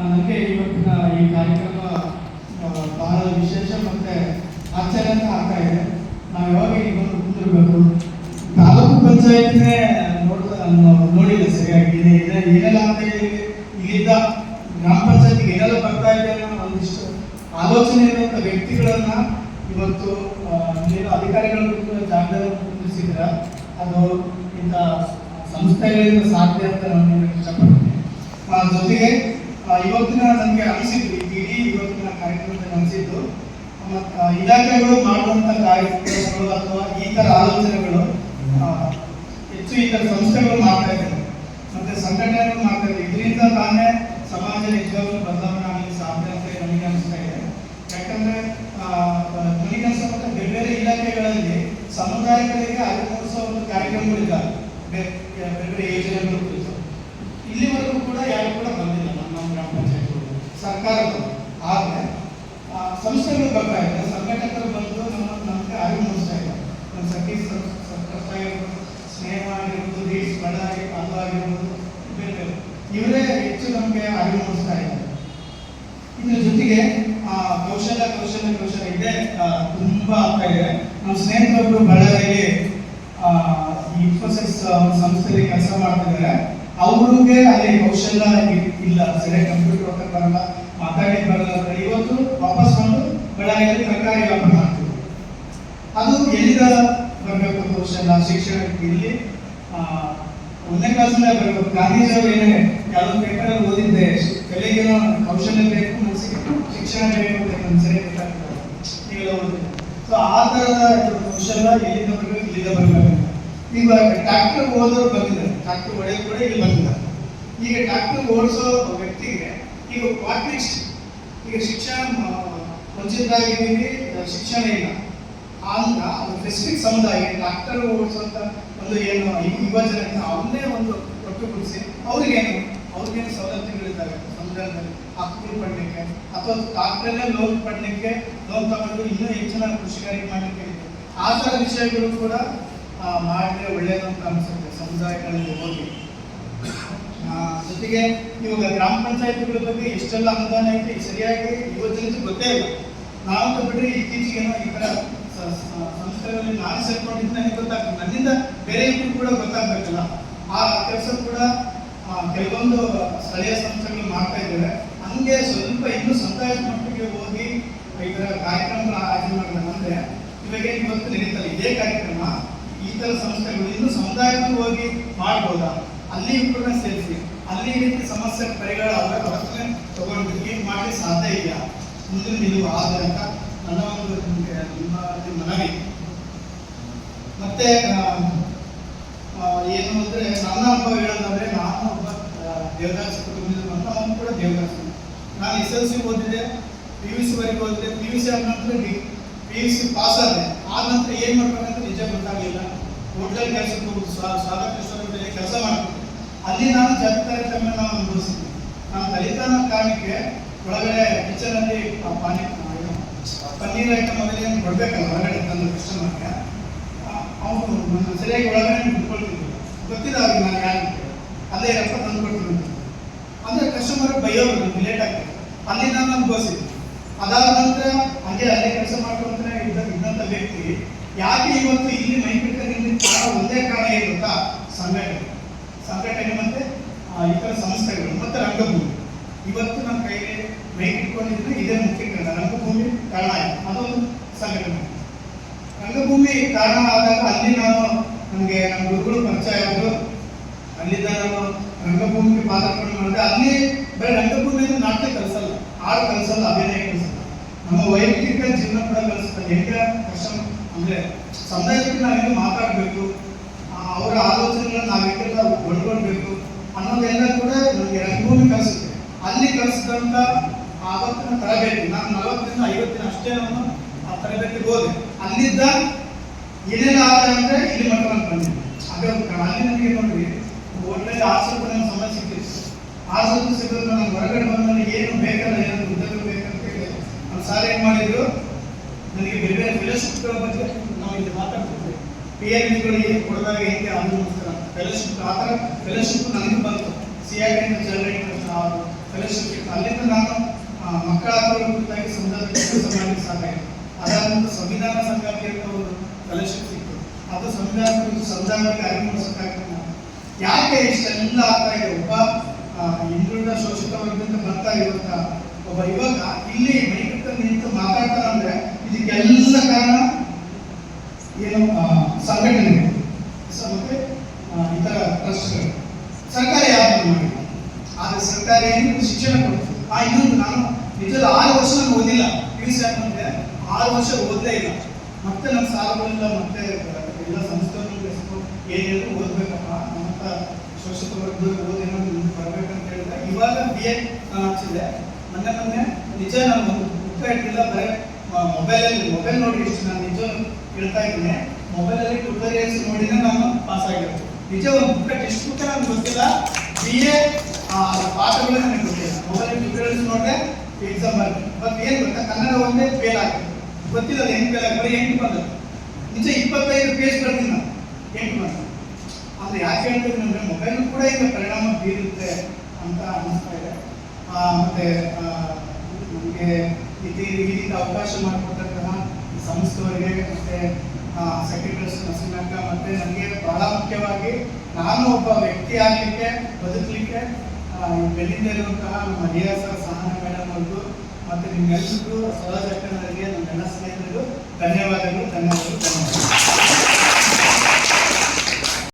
ನನಗೆ ಇವತ್ತಿನ ಈ ಕಾರ್ಯಕ್ರಮ ಬಹಳ ವಿಶೇಷ ಮತ್ತೆ ಆಶ್ಚರ್ಯ ಅಂತ ಆಗ್ತಾ ಇದೆ. ನಾವು ಯಾವಾಗ ಈಗ ಬಂದು ಕುಂದಿರ್ಬೇಕು ತಾಲೂಕು ಪಂಚಾಯತ್ನೇ ನೋಡ್ತಾ ನೋಡಿಲ್ಲ ಸರಿಯಾಗಿ. ಇದೆ ಏನೆಲ್ಲ ಅಂತ ಇಲ್ಲಿದ್ದ ಗ್ರಾಮ ಪಂಚಾಯತ್ಗೆ ಏನೆಲ್ಲ ಬರ್ತಾ ಇದೆ ಅನ್ನೋ ಒಂದಿಷ್ಟು ಆಲೋಚನೆ ಇರುವಂಥ ವ್ಯಕ್ತಿಗಳನ್ನ ಇವತ್ತು ನೀವು ಅಧಿಕಾರಿಗಳು ಜಾಗದಲ್ಲಿ ಕುಂದಿಸಿದ್ರ ಅದು ಇಂಥ ಸಂಸ್ಥೆಗಳಿಂದ ಸಾಧ್ಯ ಅಂತ ನಾನು ಇಷ್ಟಪಡ್ತೀನಿ ಜೊತೆಗೆ ಇವತ್ತಿನ ನನಗೆ ಅನಿಸಿದ್ದು ಇಡೀ ಇವತ್ತಿನ ಕಾರ್ಯಕ್ರಮದಲ್ಲಿ ಅನಿಸಿದ್ದು. ಇಲಾಖೆಗಳು ಮಾಡುವಂಥ ಕಾರ್ಯಕ್ರಮಗಳು ಅಥವಾ ಈ ಥರ ಆಲೋಚನೆಗಳು ಹೆಚ್ಚು ಈ ಥರ ಸಂಸ್ಥೆಗಳು ಮಾಡ್ತಾ ಇದ್ದಾರೆ. ಮತ್ತೆ ಸಂಘಟನೆಗಳು ಮಾಡ್ತಾ ಇದರಿಂದ ತಾನೇ ಸಮಾಜ ನಿಜವಾಗ್ಲೂ ಬದಲಾವಣೆ ಆಗಲಿ ಸಾಧ್ಯ ಅಂತ ನನಗೆ ಅನಿಸ್ತಾ ಇದೆ. ಯಾಕಂದ್ರೆ ನನಗೆ ಅನ್ಸುತ್ತೆ ಬೇರೆ ಬೇರೆ ಇಲಾಖೆಗಳಲ್ಲಿ ಸಮುದಾಯಗಳಿಗೆ ಮೂಡಿಸೋ ಒಂದು ಕಾರ್ಯಕ್ರಮಗಳಿದ್ದಾವೆ ಬೇರೆ ಬೇರೆ ಬೇರೆ ಯೋಜನೆಗಳು ಕುರಿತು ಇಲ್ಲಿವರೆಗೂ ಕೂಡ ಯಾರು ಕೂಡ ಬಂದಿಲ್ಲ ನಮ್ಮ ನಮ್ಮ ಗ್ರಾಮ ಪಂಚಾಯತ್ ಸರ್ಕಾರಗಳು ಆದರೆ ಸಂಸ್ಥೆಗಳು ಬರ್ತಾ ಇದೆ. ಸಂಘಟಕರು ಬಂದು ನಮ್ಮ ನಮಗೆ ಅರಿವು ಮೂಡಿಸ್ತಾ ಇದ್ದಾರೆ ನಮ್ಮ ಸಖಿ ಸಂಸ್ಥೆ ಆಗಿರ್ಬೋದು, ಸ್ನೇಹ ಆಗಿರ್ಬೋದು ದೇಶ್ ಬಡ ಅದು ಆಗಿರ್ಬೋದು ಬೇರೆ ಇವರೇ ಹೆಚ್ಚು ನಮಗೆ ಅರಿವು ಮೂಡಿಸ್ತಾ ಇದ್ದಾರೆ ಇದ್ರ ಜೊತೆಗೆ ಕೌಶಲ್ಯ ಕೌಶಲ್ಯ ಕೌಶಲ್ಯ ಇದೆ ತುಂಬ ಆಗ್ತಾ ಇದೆ. ನಮ್ಮ ಸ್ನೇಹಿತರೊಬ್ಬರು ಬಳ್ಳಾರಿಯಲ್ಲಿ ಇನ್ಫೋಸಿಸ್ ಸಂಸ್ಥೆಯಲ್ಲಿ ಕೆಲಸ ಮಾಡ್ತಿದ್ದಾರೆ. ಅವ್ರಿಗೆ ಅಲ್ಲಿ ಕೌಶಲ್ಯ ಇಲ್ಲ. ಸರಿಯಾಗಿ ಕಂಪ್ಯೂಟರ್ ಬರಲ್ಲ. ಮಾತಾಡಿ ಬರಲ್ಲ ಇವತ್ತು ವಾಪಸ್ ಬಂದು ಬಳ್ಳಾರಿಯಲ್ಲಿ ತರಕಾರಿ ವ್ಯಾಪಾರ ಮಾಡ್ತೀವಿ. ಅದು ಎಲ್ಲಿಂದ ಬರಬೇಕು ಕೌಶಲ್ಯ ಶಿಕ್ಷಣ ಇಲ್ಲಿ ಒಂದನೇ ಕ್ಲಾಸಿಂದ ಬರಬೇಕು. ಗಾಂಧೀಜಿ ಅವರು ಏನೇ ಯಾವುದೋ ಪೇಪರಲ್ಲಿ ಓದಿದ್ದೆ ಕಲೆಗೇನೋ ಕೌಶಲ್ಯ ಬೇಕು, ಮನಸ್ಸಿಗೆ ಶಿಕ್ಷಣ ಬೇಕು ಅಂತ ಸರಿ ಸೊ ಆ ಇದು ಕೌಶಲ್ಯ ಎಲ್ಲಿಂದ ಬರಬೇಕು, ಇಲ್ಲಿಂದ ಬರಬೇಕು. ಈಗ ಟ್ರ್ಯಾಕ್ಟರ್ ಓದೋರು ಬಂದಿದ್ದಾರೆ. ಟ್ರ್ಯಾಕ್ಟರ್ ಹೊಡೆಯೋರು ಕೂಡ ಇಲ್ಲಿ ಬಂದಿದ್ದಾರೆ. ಈಗ ಟ್ರ್ಯಾಕ್ಟರ್ ಓಡಿಸೋ ವ್ಯಕ್ತಿಗೆ ಈಗ ವಾಟ್ ಈಗ ಶಿಕ್ಷಣ ಆ, ವಂಚಿತರಾಗಿದ್ದೀವಿ ಶಿಕ್ಷಣ ಇಲ್ಲ. ಅಂತ ಒಂದು ಸ್ಪೆಸಿಫಿಕ್ ಸಮುದಾಯ ಡಾಕ್ಟರ್ ಓಡಿಸುವಂತ ಒಂದು ಏನು ವಿಭಜನೆ ಅವನ್ನೇ ಒಂದು ಒಟ್ಟುಗೂಡಿಸಿ ಅವ್ರಿಗೇನು ಅವ್ರಿಗೇನು ಸವಲತ್ತುಗಳಿದ್ದಾವೆ? ಸಮುದಾಯದಲ್ಲಿ ಹಕ್ಕುಗಳು ಪಡಲಿಕ್ಕೆ ಅಥವಾ ಡಾಕ್ಟರ್ನೇ ಲೋನ್ ಪಡಲಿಕ್ಕೆ ಲೋನ್ ತಗೊಂಡು ಇನ್ನೂ ಹೆಚ್ಚಿನ ಕೃಷಿಕಾರಿ ಮಾಡಲಿಕ್ಕೆ ಆ ಥರ ವಿಷಯಗಳು ಕೂಡ ಮಾಡಿದ್ರೆ ಒಳ್ಳೆಯದು ಅಂತ ಅನಿಸುತ್ತೆ ಸಮುದಾಯಗಳಲ್ಲಿ ಹೋಗಿ. ಜೊತೆಗೆ ಇವಾಗ ಗ್ರಾಮ ಪಂಚಾಯತಿಗಳ ಬಗ್ಗೆ ಎಷ್ಟೆಲ್ಲ ಅನುದಾನ ಐತೆ, ಸರಿಯಾಗಿ ಯುವಜನತೆ ಗೊತ್ತೇ ಇಲ್ಲ. ನಾವು ಬಿಟ್ಟರೆ ಇತ್ತೀಚೆಗೆ ಈ ಸ- ಸಂಸ್ಥೆಗಳಲ್ಲಿ ನಾನು ಸೇರ್ಕೊಂಡಿದ್ದು ನನಗೆ ಗೊತ್ತಾಗ್ತದೆ ನನ್ನಿಂದ ಬೇರೆ ಇಬ್ಬರು ಕೂಡ ಗೊತ್ತಾಗ್ಬೇಕಲ್ಲ. ಆ ಕೆಲಸ ಕೂಡ ಕೆಲವೊಂದು ಸ್ಥಳೀಯ ಸಂಸ್ಥೆಗಳು ಮಾಡ್ತಾ ಇದ್ದಾರೆ. ಹಂಗೆ ಸ್ವಲ್ಪ ಇನ್ನೂ ಸಮುದಾಯ ಮಟ್ಟಿಗೆ ಹೋಗಿ ಈ ತರ ಕಾರ್ಯಕ್ರಮಗಳ ಆಯೋಜನೆ ಮಾಡಿದ ಅಂದ್ರೆ ಇವಾಗ ಏನ್ ಇವತ್ತು ನಡೀತಲ್ಲ ಇದೇ ಕಾರ್ಯಕ್ರಮ, ಈ ತರ ಸಂಸ್ಥೆಗಳು ಇನ್ನೂ ಸಮುದಾಯಕ್ಕೂ ಹೋಗಿ ಮಾಡ್ಬೋದಾ? ಅಲ್ಲಿ ಇಬ್ಬರನ್ನ ಸೇರಿಸಿ. ರೀತಿ ಸಮಸ್ಯೆ ಪರಿಹಾರ ಆದರೆ ಅವಸ್ಥೆ ತಗೊಂಡು ಏನು ಮಾಡಿ ಸಾಧ್ಯ ಇಲ್ಲ. ಮುಂದಿನ ನಿಲುವು ಆಧಾರ ಅಂತ ನನ್ನ ಒಂದು ನಿಮಗೆ ನಿಮ್ಮ ಮನವಿ. ಮತ್ತೆ ಆ, ಆ, ಏನು ಅಂದ್ರೆ ನನ್ನ ಅನುಭವ ಹೇಳೋದಂದ್ರೆ ನಾನು ಒಬ್ಬ ಆ, ದೇವದಾಸ ಕುಟುಂಬದಿಂದ ಬಂದ ಅವನು ಕೂಡ ದೇವದಾಸ. ನಾನು ಎಸ್ ಎಲ್ ಸಿ ಓದಿದೆ ಪಿ ಯು ಸಿ ವರೆಗೆ ಓದಿದೆ ಪಿ ಯು ಸಿ ಆದ ನಂತರ ಪಿ ಯು ಸಿ ಪಾಸ್ ಆದೆ. ಆದ ನಂತರ ಏನು ಮಾಡ್ಬೇಕಂತ ನಿಜ ಗೊತ್ತಾಗಲಿಲ್ಲ. ಹೋಟ್ಲಲ್ಲಿ ಕೆಲಸಕ್ಕೆ ಹೋಗಿ ಸ್ವಾ ಸ್ವಾಗತ ಕೆಲಸ ಮಾಡ್ತಿದ್ದೆ ಅಲ್ಲಿ ನಾನು ಜಾಗತಾರತಮ್ಯನ ಅನುಭವಿಸಿದ್ದೆ. ನಾನು ದಲಿತ ಅನ್ನೋ ಕಾರಣಕ್ಕೆ ಒಳಗಡೆ ಕಿಚನಲ್ಲಿ ಪಾನಿ ಆ, ಏನು, ಪನ್ನೀರ್ ಐಟಮ್ ಮೊದಲೇ ಕೊಡ್ಬೇಕಲ್ಲ ಹೊರಗಡೆ ತಂದು ಕಸ್ಟಮರ್ಗೆ ಅವನು ನನ್ನ ಸರಿಯಾಗಿ ಒಳಗಡೆ ಇಟ್ಕೊಳ್ತಿದ್ದೆ ಗೊತ್ತಿಲ್ಲ ಅವ್ರಿಗೆ ನಾನು ಯಾರು. ಅಲ್ಲೇ ಇರಪ್ಪ ತಂದು ಕೊಡ್ತೀನಿ ಅಂದ್ರೆ ಕಸ್ಟಮರ್ ಬೈಯೋರು ಲೇಟ್ ಆಗ್ತದೆ ಅಲ್ಲಿ ನಾನು ಅನುಭವಿಸಿದ್ದೆ. ಅದಾದ ನಂತರ ಹಾಗೆ ಅಲ್ಲೇ ಕೆಲಸ ಮಾಡ್ಕೊಂತಾನೆ ಇದ್ದ ಇದ್ದಂಥ ವ್ಯಕ್ತಿ ಯಾಕೆ ಇವತ್ತು ಇಲ್ಲಿ ಮೈ ಬಿಟ್ಟು ಒಂದೇ ಕಾರಣ ಏನು ಗೊತ್ತಾ? ಸಂಘಟನೆ. ಸಂಘಟನೆ ಮತ್ತೆ ಇತರ ಸಂಸ್ಥೆಗಳು, ಮತ್ತೆ ರಂಗಭೂಮಿ. ಇವತ್ತು ನಮ್ಮ ಕೈಗೆ ಮೈಕ್ ಇಟ್ಕೊಂಡಿದ್ರೆ ಇದೇ ಮುಖ್ಯ ಕಾರಣ. ರಂಗಭೂಮಿ ಕಾರಣ ಆಯ್ತು. ಅದೊಂದು ಸಂಘಟನೆ. ರಂಗಭೂಮಿ ಕಾರಣ ಆದಾಗ ಅಲ್ಲಿ ನಾನು ನನಗೆ ನಮ್ಮ ಗುರುಗಳು ಪರಿಚಯ ಆದರು. ಅಲ್ಲಿಂದ ನಾನು ರಂಗಭೂಮಿಗೆ ಪಾದಾರ್ಪಣೆ ಮಾಡಿದೆ. ಅಲ್ಲಿ ಬರೀ ರಂಗಭೂಮಿಯಿಂದ ನಾಟ್ಯ ಕಲಿಸಲ್ಲ, ಹಾಡು ಕಲಿಸಲ್ಲ, ಅಭಿನಯ ಕಲಿಸಲ್ಲ. ನಮ್ಮ ವೈಯಕ್ತಿಕ ಜೀವನ ಕೂಡ ಕಲಿಸುತ್ತೆ. ಹೆಂಗೆ ಕಷ್ಟ ಅಂದ್ರೆ ಸಮುದಾಯಕ್ಕೆ ನಾವು ಹೆಂಗೆ ಮಾತಾಡಬೇಕು. ಅವರ ಆಲೋಚನೆಗಳನ್ನು ನಾವು ಹೆಂಗೆಲ್ಲ ಒಳಗೊಳ್ಬೇಕು ಅನ್ನೋದೆಲ್ಲ ಕೂಡ ನನಗೆ ರಂಗಭೂಮಿ ಕಲಿಸುತ್ತೆ. ಅಲ್ಲಿ ಕಲಿಸಿದಂಥ ಆವತ್ತಿನ ತರಬೇತಿ, ನಾನು ನಲವತ್ತರಿಂದ ಐವತ್ತು ಅಷ್ಟೇ ನಾನು ಆ ತರಬೇತಿಗೆ ಹೋದೆ. ಅಲ್ಲಿದ್ದ ಏನೇನು ಆದ ಅಂದರೆ ಇಲ್ಲಿ ಮಟ್ಟ ನಾನು ಬಂದಿದ್ದೆ. ಅದೇ. ಅಲ್ಲಿ ನನಗೆ ನೋಡ್ರಿ ಒಳ್ಳೆಯ ಆಸಕ್ತಿ ನಂಗೆ ಸಮಯ ಸಿಕ್ಕಿತ್ತು. ಆಸಕ್ತಿ ಸಿಗೋದು ನಾನು ಹೊರಗಡೆ ಬಂದ ಏನು ಬೇಕಲ್ಲ, ಏನು ಉದ್ಯೋಗ ಬೇಕಂತ ಹೇಳಿ. ನಾನು ಸಾರ್ ಏನು ಮಾಡಿದ್ರು? ನನಗೆ ಬೇರೆ ಬೇರೆ ಫಿಲೋಸಫಿಗಳ ಬಗ್ಗೆ ನಾವು ಇಲ್ಲಿ ಮಾತಾಡ್ತಿದ್ವಿ ಪಿ ಎಲ್ ಏನು ಕೊಡಿದಾಗ ಹೇಗೆ ಅನುಭವಿಸ್ತಾರೆ ಫೆಲೋಶಿಪ್ ಆ ಥರ ಫೆಲೋಶಿಪ್ ನನಗೆ ಬಂತು. ಸಿ ಆರ್ ಫೆಲೋಶಿಪ್ ಸಿಕ್ತು ಅಲ್ಲಿಂದ ನಾನು ಮಕ್ಕಳ ಕುರಿತಾಗಿ ಸಮುದಾಯದಲ್ಲಿ ಕೆಲಸ ಮಾಡಲಿಕ್ಕೆ ಸಾಕಾಯಿತು ಅದಾದ ಸಂವಿಧಾನ ಅಂತ ಒಂದು ಫೆಲೋಶಿಪ್ ಸಿಕ್ತು. ಅದು ಸಂವಿಧಾನ ಅರಿವು ಮೂಡಿಸೋಕ್ಕಾಗ್ತದೆ ಯಾಕೆ ಇಷ್ಟೆಲ್ಲ ಆಗ್ತಾ ಇದೆ? ಒಬ್ಬ ಹಿಂದುಳಿದ ಶೋಷಿತ ವರ್ಗದಿಂದ ಬರ್ತಾ ಇರುವಂತ ಒಬ್ಬ ಯುವಕ ಇಲ್ಲಿ ಮೈಕಟ್ಟ ನಿಂತು ಮಾತಾಡ್ತಾರ ಅಂದ್ರೆ ಇದಕ್ಕೆಲ್ಲ ಕಾರಣ ಏನು ಸಂಘಟನೆಗಳು. ಮತ್ತೆ ಇತರ ಟ್ರಸ್ಟ್ಗಳು. ಸರ್ಕಾರ ಯಾವುದು ಮಾಡಿಲ್ಲ. ಆದ್ರೆ ಸರ್ಕಾರ ಏನು ಶಿಕ್ಷಣ ಕೊಡ್ತದೆ ಆ ಇನ್ನೊಂದು ನಾನು ನಿಜದ ಆರು ವರ್ಷ ನಾನು ಓದಿಲ್ಲ. ಪಿ ಯು ಸಿ ಆದ್ಮೇಲೆ ಆರು ವರ್ಷ ಓದಲೇ ಇಲ್ಲ. ಮತ್ತೆ ನಮ್ಮ ಸಾಲಗಳಿಂದ ಮತ್ತೆ, ಎಲ್ಲ ಸಂಸ್ಥೆಗಳು ಏನೇನು ಓದಬೇಕಪ್ಪ. ನಮ್ಮಂತ ಶೋಷಿತ ವರ್ಗದ ಓದೇನೋ ಬರ್ಬೇಕಂತ ಹೇಳಿದ್ರೆ, ಇವಾಗ ಬಿ ಎಡ್ ಹಚ್ಚಿದೆ. ಮೊನ್ನೆ ಮೊನ್ನೆ ನಿಜ ನಾನು ಒಂದು ಬುಕ್ ಇಟ್ಟಿಲ್ಲ ಬರೀ ಮೊಬೈಲಲ್ಲಿ ಮೊಬೈಲ್ ನೋಡಿ ಇಷ್ಟು ನಾನು ನಿಜ ಹೇಳ್ತಾ ಇದ್ದೀನಿ. ಮೊಬೈಲಲ್ಲಿ ಟ್ಯೂಟೋರಿಯಲ್ಸ್ ನೋಡಿದ್ರೆ ನಾನು ಪಾಸ್ ಆಗಿರೋದು. ನಿಜ ಒಂದು ಬುಕ್ ಟೆಸ್ಟ್ ಬುಕ್ ನನಗೆ ಗೊತ್ತಿಲ್ಲ? ಬಿ ಎ ಪಾಠಗಳು ನನಗೆ ಗೊತ್ತಿಲ್ಲ. ಮೊಬೈಲ್ ಟ್ಯೂಟೋರಿಯಲ್ಸ್ ನೋಡಿದೆ ಎಕ್ಸಾಮ್ ಬರ್ತೀನಿ ಬಟ್ ಏನು ಗೊತ್ತಾ? ಕನ್ನಡ ಒಂದೇ ಫೇಲ್ ಆಗಿದೆ. ಗೊತ್ತಿಲ್ಲ ಅದು ಫೇಲ್ ಆಗಿ ಎಂಟು ಬಂದದ್ದು ನಿಜ ಇಪ್ಪತ್ತೈದು ಪೇಜ್ ಬರ್ತೀನಿ ನಾನು. ಎಂಟು ಬಂದ ಅಂದ್ರೆ ಯಾಕೆ ಹೇಳ್ತೀನಿ ಅಂದ್ರೆ ಮೊಬೈಲ್ ಕೂಡ ಈಗ ಪರಿಣಾಮ ಬೀರುತ್ತೆ ಅಂತ ಅನಿಸ್ತಾ ಇದೆ. ಮತ್ತೆ ನಮಗೆ ಇದು ಈ ರೀತಿ ಅವಕಾಶ ಮಾಡಿಕೊಟ್ಟಂತಹ ಸಂಸ್ಥೆಯವರಿಗೆ ಮತ್ತೆ ಸೆಕ್ರೆಟರಿ ನರಸಿಂಹಕ್ಕ ಮತ್ತೆ ನನಗೆ ಬಹಳ ಮುಖ್ಯವಾಗಿ ನಾನು ಒಬ್ಬ ವ್ಯಕ್ತಿ ಆಗಲಿಕ್ಕೆ, ಬದುಕಲಿಕ್ಕೆ ಬೆಲ್ಲಿಂದ ಇರುವಂತಹ ನಮ್ಮ ರಿಯಾ ಸರ್ ಸಹನ ಮೇಡಮ್ ಅವರು ಮತ್ತೆ ನಿಮ್ಮೆಲ್ಲರಿಗೂ ಸಹಜ ನಮ್ಮೆಲ್ಲ ಸ್ನೇಹಿತರಿಗೂ ಧನ್ಯವಾದಗಳು ಧನ್ಯವಾದಗಳು ಧನ್ಯವಾದಗಳು.